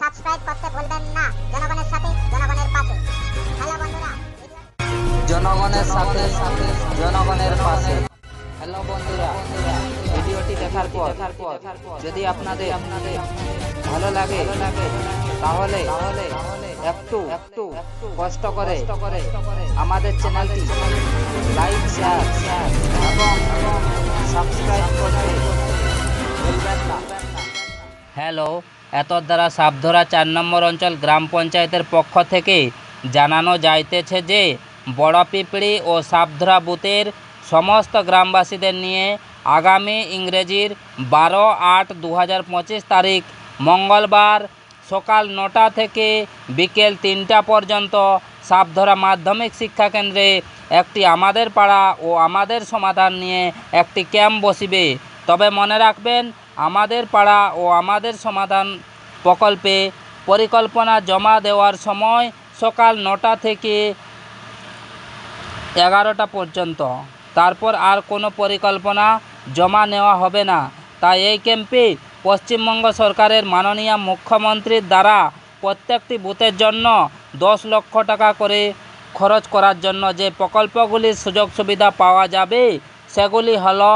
Subscribe করতে ভুলবেন না জনগণের সাথে জনগণের পাশে। হ্যালো বন্ধুরা জনগণের সাথে জনগণের পাশে। দেখার পর, যদি আপনাদের ভালো লাগে, তাহলে, একটু একটু কষ্ট করে আমাদের চ্যানেলটি লাইক, শেয়ার এবং সাবস্ক্রাইব করতে হ্যালো, এত দ্বারা সাবধরা চার নম্বর অঞ্চল গ্রাম পঞ্চায়েতের পক্ষ থেকে জানানো যাইতেছে যে বড় পিপড়ি ও সাবধরা বুথের সমস্ত গ্রামবাসীদের নিয়ে আগামী ইংরেজির বারো আট দু তারিখ মঙ্গলবার সকাল নটা থেকে বিকেল তিনটা পর্যন্ত সাবধরা মাধ্যমিক শিক্ষা কেন্দ্রে একটি আমাদের পাড়া ও আমাদের সমাধান নিয়ে একটি ক্যাম্প বসিবে। তবে মনে রাখবেন, আমাদের পাড়া ও আমাদের সমাধান প্রকল্পে পরিকল্পনা জমা দেওয়ার সময় সকাল নটা থেকে এগারোটা পর্যন্ত। তারপর আর কোনো পরিকল্পনা জমা নেওয়া হবে না। তাই এই ক্যাম্পে পশ্চিমবঙ্গ সরকারের মাননীয় মুখ্যমন্ত্রীর দ্বারা প্রত্যেকটি বুথের জন্য দশ লক্ষ টাকা করে খরচ করার জন্য যে প্রকল্পগুলির সুযোগ সুবিধা পাওয়া যাবে, সেগুলি হলো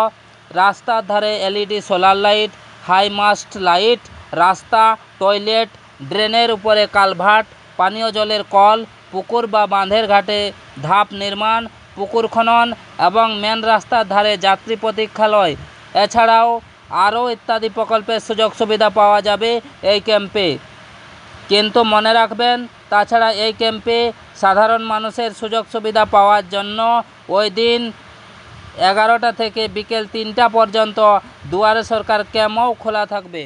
রাস্তার ধারে LED solar light high mast light রাস্তা টয়লেট ড্রেনের উপরে কালভার্ট পানীয় জলের কল, পুকুর বা বাঁধের ঘাটে ধাপ নির্মাণ পুকুর খনন এবং মেন রাস্তার ধারে যাত্রী প্রতীক্ষালয়। এছাড়াও আরও ইত্যাদি প্রকল্পের সুযোগ সুবিধা পাওয়া যাবে এই ক্যাম্পে কিন্তু মনে রাখবেন, তাছাড়া এই ক্যাম্পে সাধারণ মানুষের সুযোগ সুবিধা পাওয়ার জন্য ওই দিন এগারোটা থেকে বিকেল তিনটা পর্যন্ত দুয়ারে সরকার ক্যাম্পও খোলা থাকবে।